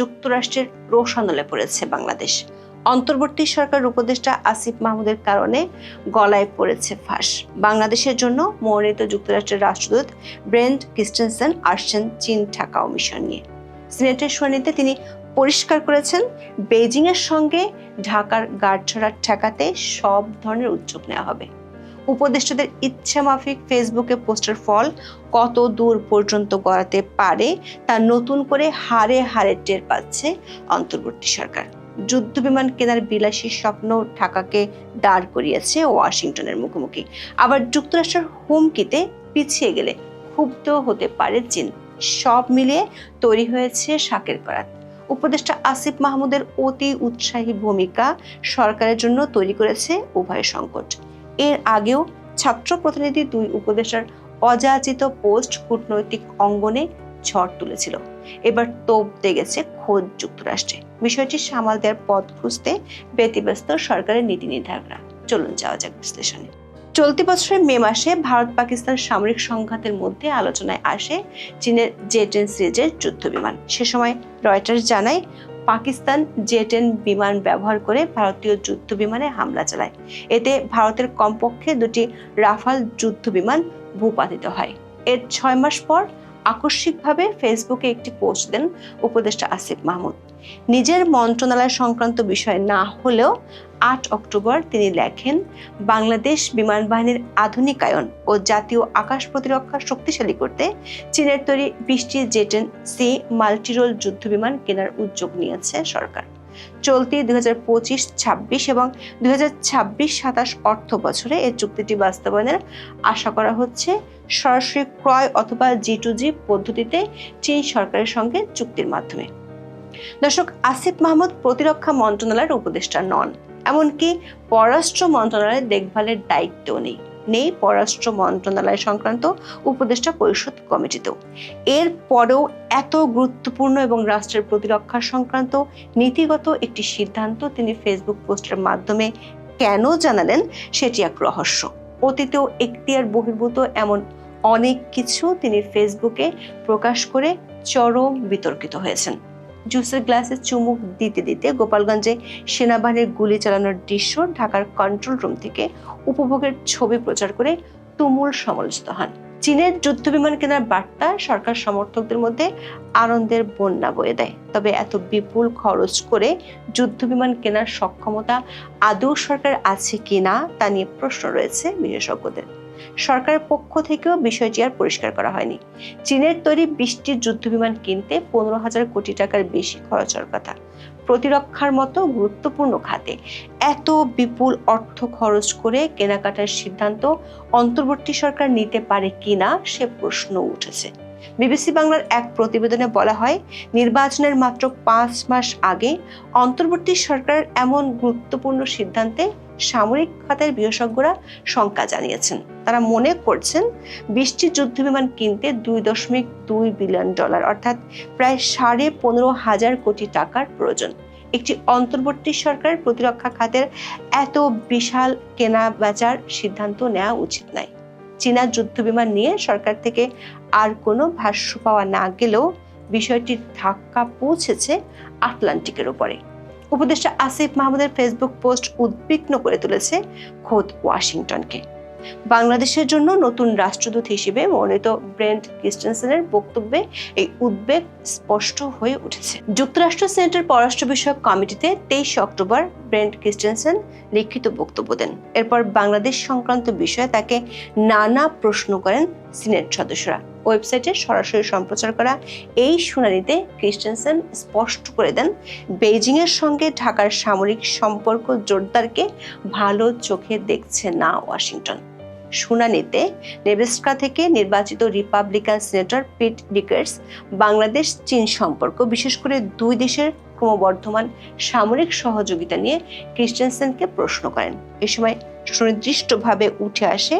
যুক্তরাষ্ট্রের রোশানলে পড়েছে বাংলাদেশ। অন্তর্বর্তী সরকার উপদেষ্টা আসিফ মাহমুদের কারণে গলায় পড়েছে ফাঁস। বাংলাদেশের জন্য মনোনীত যুক্তরাষ্ট্রের রাষ্ট্রদূত ব্রেন্ট ক্রিস্টেনসেন আসছেন চীন ঢাকা মিশন নিয়ে। সিনেটের শুনানিতে তিনি পরিষ্কার করেছেন বেজিং এর সঙ্গে ঢাকার গাঁটছড়া ঠেকাতে সব ধরনের উদ্যোগ নেওয়া হবে। উপদেষ্টাদের ইচ্ছা মাফিক ফেসবুকে পোস্টের ফল কত দূর পর্যন্ত গড়াতে পারে তা নতুন করে হারে হারে টের পাচ্ছে অন্তর্বর্তী সরকার। যুদ্ধ বিমান কেনার বিলাসী স্বপ্ন ঢাকাকে দাঁড় করিয়েছে ওয়াশিংটনের মুখোমুখি। আবার যুক্তরাষ্ট্রের হুমকিতে পিছিয়ে গেলে ক্ষুব্ধ হতে পারে চীন। সব মিলিয়ে তৈরি হয়েছে শাকের করাত। উপদেষ্টা আসিফ মাহমুদের অতি উৎসাহী ভূমিকা সরকারের জন্য তৈরি করেছে উভয় সংকট। এর আগেও ছাত্র প্রতিনিধি দুই উপদেষ্টার অযাচিত পোস্ট কূটনৈতিক অঙ্গনে ঝড় তুলেছিল। এবার তোপ দেগেছে খোদ যুক্তরাষ্ট্রে। বিষয়টি সামাল দেওয়ার পথ খুঁজতে ব্যতিব্যস্ত সরকারের নীতি নির্ধারকরা। চলুন যাওয়া যাক বিশ্লেষণে। চলতি বছরের মে মাসে ভারত পাকিস্তান সামরিক সংঘাতের মধ্যে আলোচনায় আসে চীনের জে টেন সিরিজের যুদ্ধ বিমান সে সময় রয়টার্স জানায় পাকিস্তান জেটেন বিমান ব্যবহার করে ভারতীয় যুদ্ধ বিমানে হামলা চালায়। এতে ভারতের কমপক্ষে দুটি রাফাল যুদ্ধ বিমান ভূপাতিত হয়। এর ছয় মাস পর আকস্মিকভাবে ফেসবুকে একটি পোস্ট দেন উপদেষ্টা আসিফ মাহমুদ। নিজের মন্ত্রণালয় সংক্রান্ত বিষয় না হলেও আট অক্টোবর তিনি লেখেন, বাংলাদেশ বিমান বাহিনীর আধুনিকায়ন ও জাতীয় আকাশ প্রতিরক্ষা শক্তিশালী করতে চীনের তৈরি বিশটি জেটেন সি মাল্টিরোল যুদ্ধ বিমান কেনার উদ্যোগ নিয়েছে সরকার। চলতি দুই হাজার পঁচিশ, ছাব্বিশ এবং দুই হাজার ছাব্বিশ, সাতাশ অর্থ বছরে এই চুক্তিটি বাস্তবায়নের আশা করা হচ্ছে। সরাসরি ক্রয় অথবা জি টু জি পদ্ধতিতে চীন সরকারের সঙ্গে চুক্তির মাধ্যমে। দর্শক, আসিফ মাহমুদ প্রতিরক্ষা মন্ত্রণালয়ের উপদেষ্টা নন, এমনকি পররাষ্ট্র মন্ত্রণালয়ের দেখভালের দায়িত্ব নেই। নেই পররাষ্ট্র মন্ত্রণালয় সংক্রান্ত উপদেষ্টা পরিষদ কমিটিতেও। এর পরেও এত গুরুত্বপূর্ণ এবং রাষ্ট্রের প্রতিরক্ষা সংক্রান্ত নীতিগত একটি সিদ্ধান্ত তিনি ফেসবুক পোস্টের মাধ্যমে কেন জানালেন সেটি এক রহস্য। অতীতেও এখতিয়ার বহির্ভূত এমন অনেক কিছু তিনি ফেসবুকে প্রকাশ করে চরম বিতর্কিত হয়েছেন। জুসের গ্লাসে চুমুক দিতে দিতে গোপালগঞ্জে সেনাবাহিনীর গুলি চালানোর দৃশ্য ঢাকার কন্ট্রোল রুম থেকে উপভোগের ছবি প্রচার করে তুমুল সমালোচিত হন। চীনের যুদ্ধ বিমান কেনার বার্তা সরকার সমর্থকদের মধ্যে আনন্দের বন্যা বয়ে দেয়। তবে এত বিপুল খরচ করে যুদ্ধ বিমান কেনার সক্ষমতা আদৌ সরকার আছে কিনা তা নিয়ে প্রশ্ন রয়েছে বিশেষজ্ঞদের। সরকারের পক্ষ থেকেও বিষয়টি আর পরিষ্কার করা হয়নি। চীনের তৈরি বিশটি যুদ্ধ বিমান কিনতে পনেরো হাজার কোটি টাকার বেশি খরচ হওয়ার কথা। প্রতিরক্ষার মতো গুরুত্বপূর্ণ খাতে এত বিপুল অর্থ খরচ করে কেনাকাটার সিদ্ধান্ত অন্তর্বর্তী সরকার নিতে পারে কিনা সে প্রশ্ন উঠেছে। বিবিসি বাংলার এক প্রতিবেদনে বলা হয়, নির্বাচনের মাত্র পাঁচ মাস আগে অন্তর্বর্তী সরকারের এমন গুরুত্বপূর্ণ সিদ্ধান্তে সামরিক খাতের বিশেষজ্ঞরা শঙ্কা জানিয়েছেন। তারা মনে করছেন বিশটি যুদ্ধ বিমান কিনতে দুই দশমিক দুই বিলিয়ন ডলার, অর্থাৎ প্রায় সাড়ে পনেরো হাজার কোটি টাকার প্রয়োজন। একটি অন্তর্বর্তী সরকার প্রতিরক্ষা খাতের এত বিশাল কেনা বেচার সিদ্ধান্ত নেওয়া উচিত নয়। চীনা যুদ্ধ বিমান নিয়ে সরকার থেকে আর কোনো ভাষ্য পাওয়া না গেলেও বিষয়টির ধাক্কা পৌঁছেছে আটলান্টিকের উপরে। উপদেষ্টা আসিফ মাহমুদের ফেসবুক পোস্ট উদ্বিগ্ন করে তুলেছে খোদ ওয়াশিংটনকে। বাংলাদেশের জন্য নতুন রাষ্ট্রদূত হিসেবে মনোনীত ব্রেন্ট ক্রিস্টেনসেনের বক্তব্যে এই উদ্বেগ স্পষ্ট হয়ে উঠেছে। যুক্তরাষ্ট্র সেনেটের পররাষ্ট্র বিষয়ক কমিটিতে তেইশে অক্টোবর ব্রেন্ট ক্রিস্টেনসেন লিখিত বক্তব্য দেন। এরপর বাংলাদেশ সংক্রান্ত বিষয়ে তাকে নানা প্রশ্ন করেন সিনেট সদস্যরা। ওয়েবসাইটে সরাসরি সম্প্রচার করা এই শুনানিতে ক্রিস্টেনসেন স্পষ্ট করে দেন বেইজিং এর সঙ্গে ঢাকার সামরিক সম্পর্ক জোরদারকে ভালো চোখে দেখছে না ওয়াশিংটন। শুনানিতে নেবেস্কা থেকে নির্বাচিত রিপাবলিকান সিনেটর পিট ডিকার্স বাংলাদেশ, চীন সম্পর্ক, বিশেষ করে দুই দেশের ক্রমবর্ধমান সামরিক সহযোগিতা নিয়ে ক্রিস্টেনসেনকে প্রশ্ন করেন। এ সময় সুনির্দিষ্টভাবে উঠে আসে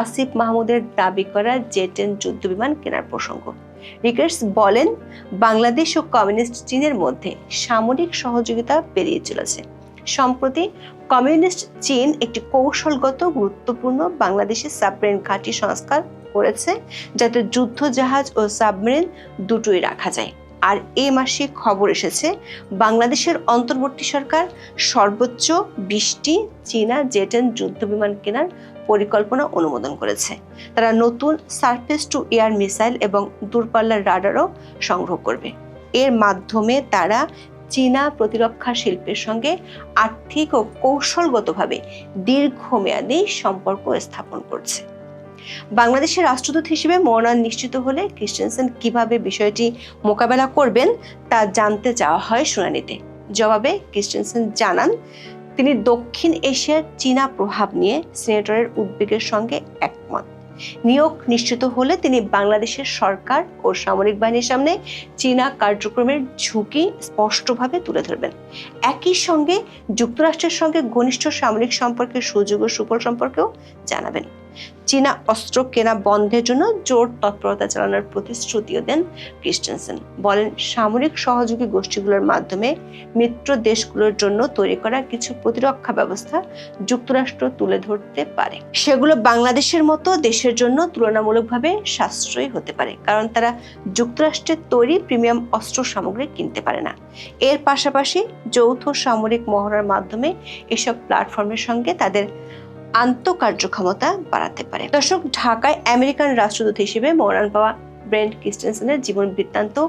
আসিফ মাহমুদের দাবি করা জেটেন যুদ্ধবিমান কেনার প্রসঙ্গ। রিকার্স বলেন, বাংলাদেশ ও কমিউনিস্ট চীনের মধ্যে সামরিক সহযোগিতা পেরিয়ে চলেছে। সম্প্রতি কমিউনিস্ট চীন একটি কৌশলগত গুরুত্বপূর্ণ বাংলাদেশের সাবমেরিন ঘাঁটি সংস্কার করেছে, যাতে যুদ্ধ জাহাজ ও সাবমেরিন দুটোই রাখা যায়। আর এ মাসে খবর এসেছে, বাংলাদেশের অন্তর্বর্তী সরকার সর্বোচ্চ বিশটি চীনা জেটেন যুদ্ধ বিমান কেনার পরিকল্পনা অনুমোদন করেছে। তারা নতুন সারফেস টু এয়ার মিসাইল এবং দূরপাল্লার রাডারও সংগ্রহ করবে। এর মাধ্যমে তারা চীনা প্রতিরক্ষা শিল্পের সঙ্গে আর্থিক ও কৌশলগতভাবে দীর্ঘমেয়াদী সম্পর্ক স্থাপন করছে। বাংলাদেশের রাষ্ট্রদূত হিসেবে মনোনয়ন নিশ্চিত হলে ক্রিস্টেনসেন কীভাবে বিষয়টি মোকাবেলা করবেন তা জানতে চাওয়া হয় শুনানিতে। জবাবে ক্রিস্টেনসেন জানান তিনি দক্ষিণ এশিয়ার চীনা প্রভাব নিয়ে সিনেটরের উদ্বেগের সঙ্গে একমত। নিয়োগ নিশ্চিত হলে তিনি বাংলাদেশের সরকার ও সামরিক বাহিনীর সামনে চীনা কার্যক্রমের ঝুঁকি স্পষ্টভাবে তুলে ধরবেন। একই সঙ্গে যুক্তরাষ্ট্রের সঙ্গে ঘনিষ্ঠ সামরিক সম্পর্কের সুযোগ ও সুফল সম্পর্কেও জানাবেন। চীনা অস্ত্র কেনা বন্ধের জন্য জোর তৎপরতা চালানোর প্রতিশ্রুতিও দেন ক্রিস্টেনসেন। বলেন, সামরিক সহযোগী গোষ্ঠীগুলোর মাধ্যমে মিত্র দেশগুলোর জন্য তৈরি করা কিছু প্রতিরক্ষা ব্যবস্থা যুক্তরাষ্ট্র তুলে ধরতে পারে। সেগুলো বাংলাদেশের মতো দেশের জন্য তুলনামূলকভাবে সাশ্রয়ী হতে পারে, কারণ তারা যুক্তরাষ্ট্রের তৈরি প্রিমিয়াম অস্ত্র সামগ্রী কিনতে পারে না। এর পাশাপাশি যৌথ সামরিক মহড়ার মাধ্যমে এসব প্ল্যাটফর্মের সঙ্গে তাদের আন্তঃকার্যক্ষমতা বাড়াতে পারে। দর্শক, ঢাকায় আমেরিকান রাষ্ট্রদূত হিসেবে মনোনয়ন পাওয়া ব্রেন্ট ক্রিস্টেনসেনের জীবন বৃত্তান্ত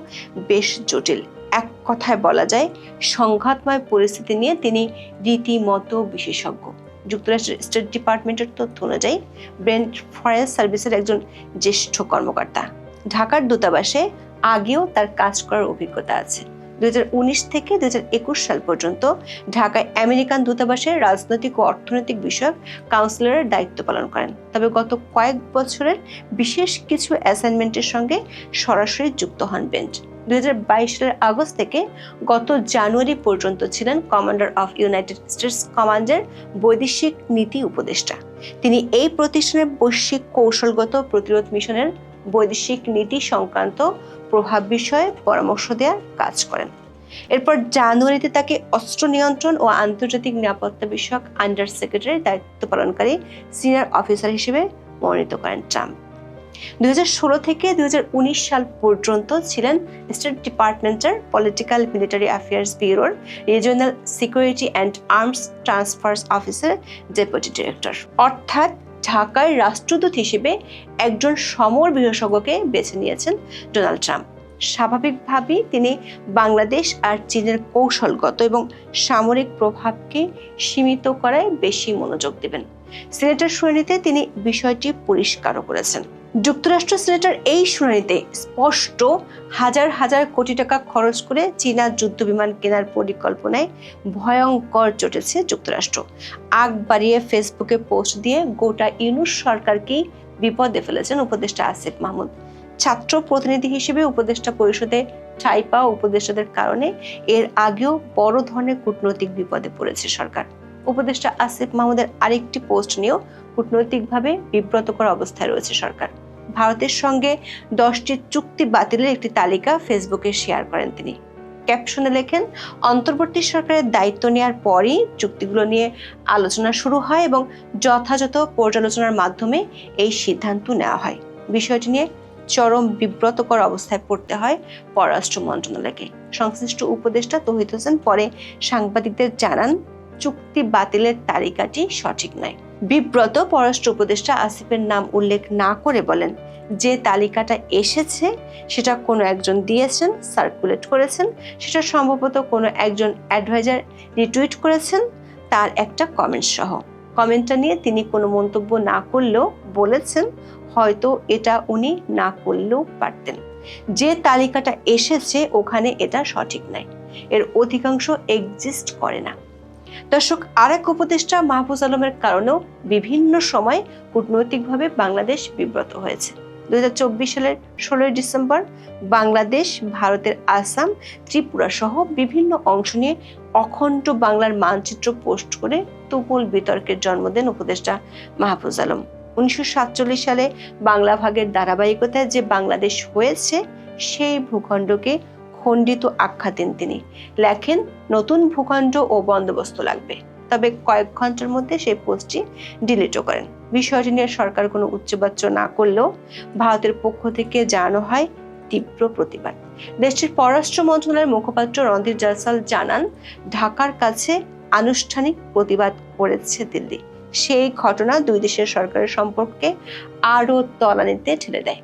বেশ জটিল। এক কথায় বলা যায়, সংঘাতময় পরিস্থিতি নিয়ে তিনি রীতিমতো বিশেষজ্ঞ। যুক্তরাষ্ট্রের স্টেট ডিপার্টমেন্টের তথ্য অনুযায়ী, ব্রেন্ট ফরেন সার্ভিসের একজন জ্যেষ্ঠ কর্মকর্তা। ঢাকার দূতাবাসে আগেও তার কাজ করার অভিজ্ঞতা আছে। থেকে দুই সাল পর্যন্ত ঢাকায় আমেরিকান দূতাবাসে রাজনৈতিক ও অর্থনৈতিক বিষয়ক কাউন্সিলরের দায়িত্ব পালন করেন। তবে গত কয়েক বছরের বিশেষ কিছু অ্যাসাইনমেন্টের সঙ্গে সরাসরি যুক্ত হন বেঞ্চ। সালের আগস্ট থেকে গত জানুয়ারি পর্যন্ত ছিলেন কমান্ডার অফ ইউনাইটেড স্টেটস কমান্ডের বৈদেশিক নীতি উপদেষ্টা। তিনি এই প্রতিষ্ঠানের বৈশ্বিক কৌশলগত প্রতিরোধ মিশনের বৈদেশিক নীতি সংক্রান্ত প্রভাব বিষয়ে পরামর্শ দেওয়ার কাজ করেন। এরপর জানুয়ারিতে তাকে অস্ত্র নিয়ন্ত্রণ ও আন্তর্জাতিক নিরাপত্তা বিষয়ক আন্ডার সেক্রেটারির দায়িত্ব পালনকারী সিনিয়র অফিসার হিসেবে মনোনীত করেন ট্রাম্প। দুই হাজার ষোলো থেকে দুই হাজার উনিশ সাল পর্যন্ত ছিলেন স্টেট ডিপার্টমেন্টের পলিটিক্যাল মিলিটারি অ্যাফেয়ার্স ব্যুরোর regional security and arms transfers অফিসের ডেপুটি ডিরেক্টর অর্থাৎ ঢাকার রাষ্ট্রদূত হিসেবে একজন সমর বিশেষজ্ঞকে বেছে নিয়েছেন ডোনাল্ড ট্রাম্প। স্বাভাবিকভাবেই তিনি বাংলাদেশ আর চীনের কৌশলগত এবং সামরিক প্রভাবকে সীমিত করায় বেশি মনোযোগ দেবেন। সিনেটের শুনানিতে তিনি বিষয়টি পরিষ্কারও করেছেন। যুক্তরাষ্ট্র সিনেটার এই শুনানিতে স্পষ্ট হাজার হাজার কোটি টাকা খরচ করে চীনা যুদ্ধ বিমান কেনার পরিকল্পনায় ভয়ঙ্কর চটেছে যুক্তরাষ্ট্র। আগ বাড়িয়ে ফেসবুকে পোস্ট দিয়ে গোটা ইউনুস সরকারকেই বিপদে ফেলেছেন উপদেষ্টা আসিফ মাহমুদ। ছাত্র প্রতিনিধি হিসেবে উপদেষ্টা পরিষদে ঠাঁই পাওয়া উপদেষ্টাদের কারণে এর আগেও বড় ধরনের কূটনৈতিক বিপদে পড়েছে সরকার। উপদেষ্টা আসিফ মাহমুদের আরেকটি পোস্ট নিয়েও কূটনৈতিকভাবে বিব্রতকর অবস্থায় রয়েছে সরকার। ভারতের সঙ্গে দশটি চুক্তি বাতিলের একটি তালিকা ফেসবুকে শেয়ার করেন তিনি। ক্যাপশনে লেখেন, অন্তর্বর্তী সরকারের দায়িত্ব নেওয়ার পরই চুক্তিগুলো নিয়ে আলোচনা শুরু হয় এবং যথাযথ পর্যালোচনার মাধ্যমে এই সিদ্ধান্ত নেওয়া হয়। বিষয়টি নিয়ে চরম বিব্রতকর অবস্থায় পড়তে হয় পররাষ্ট্র মন্ত্রণালয়কে। সংশ্লিষ্ট উপদেষ্টা তহিদ হোসেন পরে সাংবাদিকদের জানান, চুক্তি বাতিলের তালিকাটি সঠিক নয়। বিব্রত পররাষ্ট্র উপদেষ্টা আসিফের নাম উল্লেখ না করে বলেন, যে তালিকাটা এসেছে, সেটা কোনো একজন দিয়েছেন সার্কুলেট করেছেন, সেটা সম্ভবত কোনো একজন অ্যাডভাইজার রিটুইট করেছেন, তার একটা কমেন্ট সহ। কমেন্টটা নিয়ে তিনি কোনো মন্তব্য না করলেও বলেছেন, হয়তো এটা উনি না করলেও পারতেন। যে তালিকাটা এসেছে, ওখানে এটা সঠিক নাই। এর অধিকাংশ এক্সিস্ট করে না। দর্শক, আরেক উপদেষ্টা মাহফুজ আলমের কারণেও বিভিন্ন সময় কূটনৈতিকভাবে বাংলাদেশ বিব্রত হয়েছে। দুই সালের ষোলোই ডিসেম্বর বাংলাদেশ, ভারতের আসাম, ত্রিপুরা সহ বিভিন্ন অংশ নিয়ে অখণ্ড বাংলার মানচিত্র পোস্ট করে তুমুল বিতর্কের জন্ম দেন উপদেষ্টা মাহফুজ আলম। উনিশশো সাতচল্লিশ সালে বাংলা ভাগের ধারাবাহিকতায় যে বাংলাদেশ হয়েছে, সেই ভূখণ্ডকে খণ্ডিত আখ্যা দেন তিনি। লেখেন, নতুন ভূখণ্ড ও বন্দোবস্ত লাগবে। তবে কয়েক ঘণ্টার মধ্যে সেই পোস্টটি ডিলিটও করেন। বিষয়টি নিয়ে সরকার কোনো উচ্চবাচ্য না করলেও ভারতের পক্ষ থেকে জানানো হয় তীব্র প্রতিবাদ। দেশটির পররাষ্ট্র মন্ত্রণালয়ের মুখপাত্র রণদীপ জয়সাল জানান, ঢাকার কাছে আনুষ্ঠানিক প্রতিবাদ করেছে দিল্লি। সেই ঘটনা দুই দেশের সরকারের সম্পর্কে আরও তলানিতে ঠেলে দেয়।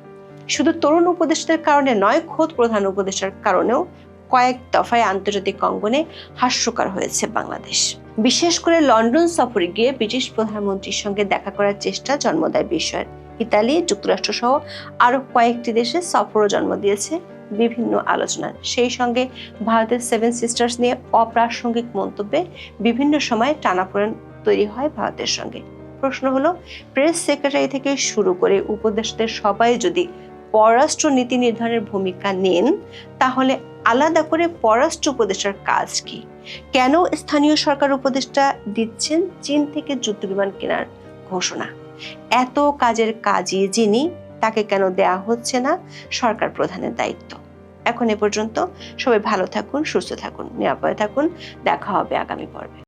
শুধু তরুণ উপদেষ্টার কারণে নয়, খোদ প্রধান উপদেষ্টার কারণেও কয়েক দফায় আন্তর্জাতিক অঙ্গনে হাস্যকর হয়েছে বাংলাদেশ। বিশেষ করে লন্ডন সফরে গিয়ে ব্রিটিশ প্রধানমন্ত্রীর সঙ্গে দেখা করার চেষ্টা জন্ম দেয় বিষয়ের। ইতালি যুক্তরাষ্ট্র সহ আরও কয়েকটি দেশে সফরও জন্ম দিয়েছে বিভিন্ন আলোচনার। সেই সঙ্গে ভারতের সেভেন সিস্টার্স নিয়ে অপ্রাসঙ্গিক মন্তব্যে বিভিন্ন সময় টানাপোড়েন তৈরি হয় ভারতের সঙ্গে। প্রশ্ন হলো, প্রেস সেক্রেটারি থেকে শুরু করে উপদেষ্টাদের সবাই যদি পররাষ্ট্র নীতি নির্ধারণের ভূমিকা নেন, তাহলে আলাদা করে পররাষ্ট্র উপদেষ্টার কাজ কি? কেন স্থানীয় সরকার উপদেষ্টা দিচ্ছেন চীন থেকে যুদ্ধবিমান কেনার ঘোষণা? এত কাজের কাজই যিনি, তাকে কেন দেয়া হচ্ছে না সরকার প্রধানের দায়িত্ব? এখন এ পর্যন্ত সবাই ভালো থাকুন, সুস্থ থাকুন, নিরাপদে থাকুন। দেখা হবে আগামী পর্বে।